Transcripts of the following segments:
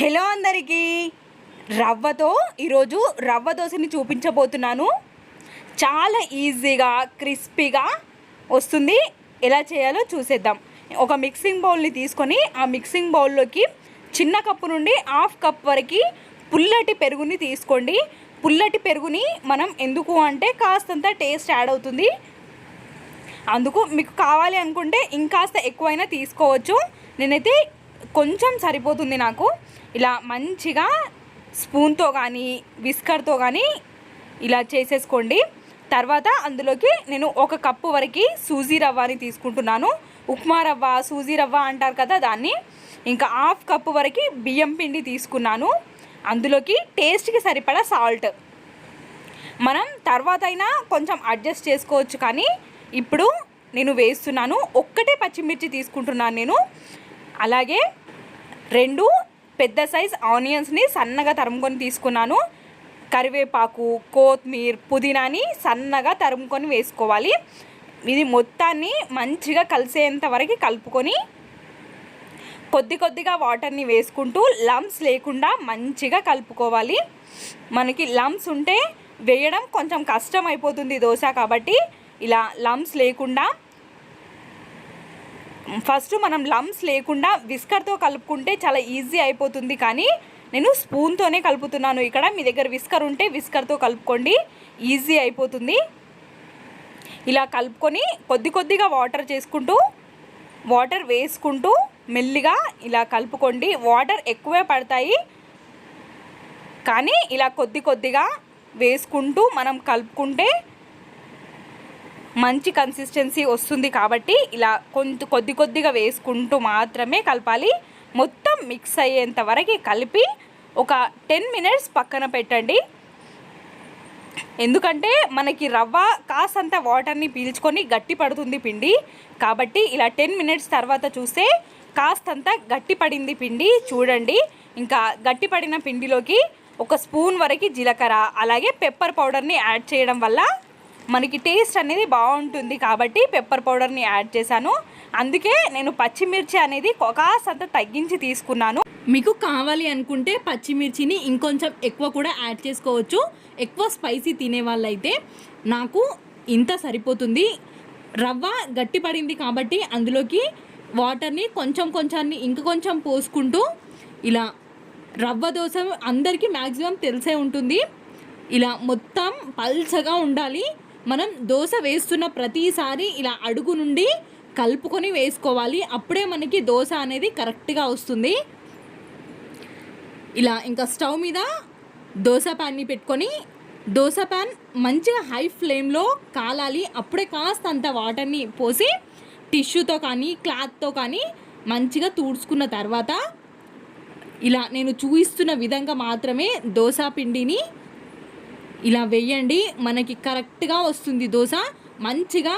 Hello అందరికీ. రవ్వతో ఈరోజు రవ్వ దోశని చూపించబోతున్నాను. చాలా ఈజీగా క్రిస్పీగా వస్తుంది. ఎలా చేయాలో చూసేద్దాం. ఒక మిక్సింగ్ బౌల్ని తీసుకొని ఆ మిక్సింగ్ బౌల్లోకి చిన్న కప్పు నుండి హాఫ్ కప్ వరకు పుల్లటి పెరుగుని తీసుకోండి. పుల్లటి పెరుగుని మనం ఎందుకు అంటే కాస్తంత టేస్ట్ యాడ్ అవుతుంది. అందుకు మీకు కావాలి అనుకుంటే ఇంకాస్త ఎక్కువైనా తీసుకోవచ్చు. నేనైతే కొంచెం సరిపోతుంది నాకు. ఇలా మంచిగా స్పూన్తో కానీ విస్కర్తో కానీ ఇలా చేసేసుకోండి. తర్వాత అందులోకి నేను ఒక కప్పు వరకు సూజీ రవ్వని తీసుకుంటున్నాను. ఉప్మా రవ్వ సూజీ రవ్వ అంటారు కదా దాన్ని. ఇంకా హాఫ్ కప్పు వరకు బియ్యం పిండి తీసుకున్నాను. అందులోకి టేస్ట్కి సరిపడా సాల్ట్. మనం తర్వాత అయినా కొంచెం అడ్జస్ట్ చేసుకోవచ్చు కానీ ఇప్పుడు నేను వేస్తున్నాను. ఒక్కటే పచ్చిమిర్చి తీసుకుంటున్నాను నేను. అలాగే రెండు పెద్ద సైజ్ ఆనియన్స్ని సన్నగా తరుముకొని తీసుకున్నాను. కరివేపాకు కొత్తిమీర పుదీనాని సన్నగా తరుముకొని వేసుకోవాలి. ఇది మొత్తాన్ని మంచిగా కలిసేంత వరకు కలుపుకొని కొద్ది కొద్దిగా వాటర్ని వేసుకుంటూ లమ్స్ లేకుండా మంచిగా కలుపుకోవాలి. మనకి లమ్స్ ఉంటే వేయడం కొంచెం కష్టం అయిపోతుంది దోశ కాబట్టి. ఇలా లమ్స్ లేకుండా ఫస్ట్ మనం లమ్స్ లేకుండా విస్కర్తో కలుపుకుంటే చాలా ఈజీ అయిపోతుంది కానీ నేను స్పూన్తోనే కలుపుతున్నాను ఇక్కడ. మీ దగ్గర విస్కర్ ఉంటే విస్కర్తో కలుపుకోండి. ఈజీ అయిపోతుంది. ఇలా కలుపుకొని కొద్ది కొద్దిగా వాటర్ చేసుకుంటూ వాటర్ వేసుకుంటూ మెల్లిగా ఇలా కలుపుకోండి. వాటర్ ఎక్కువే పడతాయి. కానీ ఇలా కొద్ది కొద్దిగా వేసుకుంటూ మనం కలుపుకుంటే మంచి కన్సిస్టెన్సీ వస్తుంది కాబట్టి ఇలా కొంత కొద్ది కొద్దిగా వేసుకుంటూ మాత్రమే కలపాలి. మొత్తం మిక్స్ అయ్యేంత వరకు కలిపి ఒక టెన్ మినిట్స్ పక్కన పెట్టండి. ఎందుకంటే మనకి రవ్వ కాసంత వాటర్ని పీల్చుకొని గట్టి పడుతుంది పిండి. కాబట్టి ఇలా టెన్ మినిట్స్ తర్వాత చూస్తే కాస్తంత గట్టి పడింది పిండి చూడండి. ఇంకా గట్టి పడిన పిండిలోకి ఒక స్పూన్ వరకు జీలకర్ర అలాగే పెప్పర్ పౌడర్ని యాడ్ చేయడం వల్ల మనకి టేస్ట్ అనేది బాగుంటుంది కాబట్టి పెప్పర్ పౌడర్ని యాడ్ చేశాను. అందుకే నేను పచ్చిమిర్చి అనేది కాస్తంత తగ్గించి తీసుకున్నాను. మీకు కావాలి అనుకుంటే పచ్చిమిర్చిని ఇంకొంచెం ఎక్కువ కూడా యాడ్ చేసుకోవచ్చు. ఎక్కువ స్పైసీ తినే వాళ్ళైతే నాకు ఇంత సరిపోతుంది. రవ్వ గట్టిపడింది కాబట్టి అందులోకి వాటర్ని కొంచెం కొంచాన్ని ఇంక కొంచెం పోసుకుంటూ ఇలా రవ్వ దోశ అందరికీ మ్యాక్సిమం తెలిసే ఉంటుంది. ఇలా మొత్తం పల్చగా ఉండాలి. మనం దోశ వేస్తున్న ప్రతిసారి ఇలా అడుగు నుండి కలుపుకొని వేసుకోవాలి. అప్పుడే మనకి దోశ అనేది కరెక్ట్గా వస్తుంది. ఇలా ఇంకా స్టవ్ మీద దోశ ప్యాన్ని పెట్టుకొని దోశ ప్యాన్ మంచిగా హై ఫ్లేమ్లో కాలాలి. అప్పుడే కాస్త అంత వాటర్ని పోసి టిష్యూతో కానీ క్లాత్తో కానీ మంచిగా తుడుచుకున్న తర్వాత ఇలా నేను చూపిస్తున్న విధంగా మాత్రమే దోశ పిండిని ఇలా వేయండి మనకి కరెక్ట్గా వస్తుంది దోశ. మంచిగా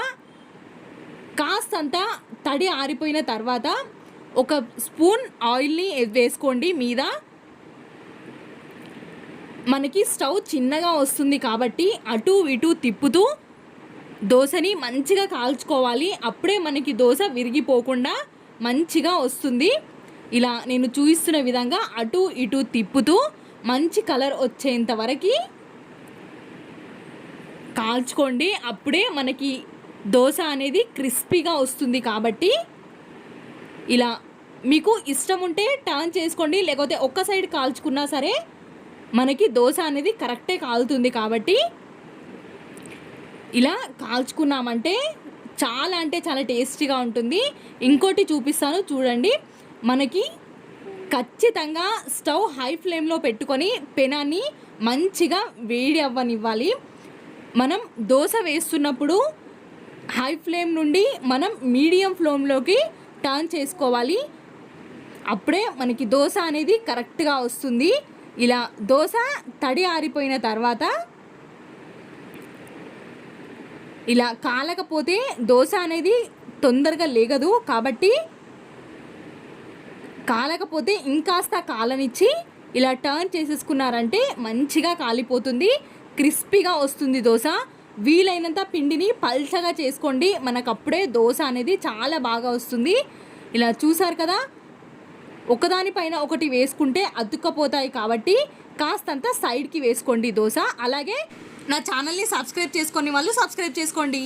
కాస్తంత తడి ఆరిపోయిన తర్వాత ఒక స్పూన్ ఆయిల్ని వేసుకోండి. మీద మనకి స్టవ్ చిన్నగా వస్తుంది కాబట్టి అటు ఇటు తిప్పుతూ దోశని మంచిగా కాల్చుకోవాలి. అప్పుడే మనకి దోశ విరిగిపోకుండా మంచిగా వస్తుంది. ఇలా నేను చూపిస్తున్న విధంగా అటు ఇటు తిప్పుతూ మంచి కలర్ వచ్చేంత వరకు కాల్చుకోండి అప్పుడే మనకి దోశ అనేది క్రిస్పీగా వస్తుంది కాబట్టి ఇలా మీకు ఇష్టం ఉంటే టర్న్ చేసుకోండి లేకపోతే ఒక్క సైడ్ కాల్చుకున్నా సరే మనకి దోశ అనేది కరెక్టే కాలుతుంది కాబట్టి ఇలా కాల్చుకున్నామంటే చాలా అంటే చాలా టేస్టీగా ఉంటుంది. ఇంకోటి చూపిస్తాను చూడండి. మనకి ఖచ్చితంగా స్టవ్ హై ఫ్లేమ్లో పెట్టుకొని పెనాన్ని మంచిగా వేడి అవ్వనివ్వాలి. మనం దోశ వేస్తున్నప్పుడు హై ఫ్లేమ్ నుండి మనం మీడియం ఫ్లేమ్లోకి టర్న్ చేసుకోవాలి. అప్పుడే మనకి దోశ అనేది కరెక్ట్గా వస్తుంది. ఇలా దోశ తడి ఆరిపోయిన తర్వాత ఇలా కాలకపోతే దోశ అనేది తొందరగా లేగదు. కాబట్టి కాలకపోతే ఇంకాస్త కాలనిచ్చి ఇలా టర్న్ చేసేసుకున్నారంటే మంచిగా కాలిపోతుంది. క్రిస్పీగా వస్తుంది దోశ. వీలైనంత పిండిని పల్చగా చేసుకోండి. మనకు అప్పుడే దోశ అనేది చాలా బాగా వస్తుంది. ఇలా చూసారు కదా? ఒకదానిపైన ఒకటి వేసుకుంటే అతుక్కపోతాయి కాబట్టి కాస్తంత సైడ్కి వేసుకోండి దోశ. అలాగే నా ఛానల్ని సబ్స్క్రైబ్ చేసుకొని వాళ్ళు సబ్స్క్రైబ్ చేసుకోండి.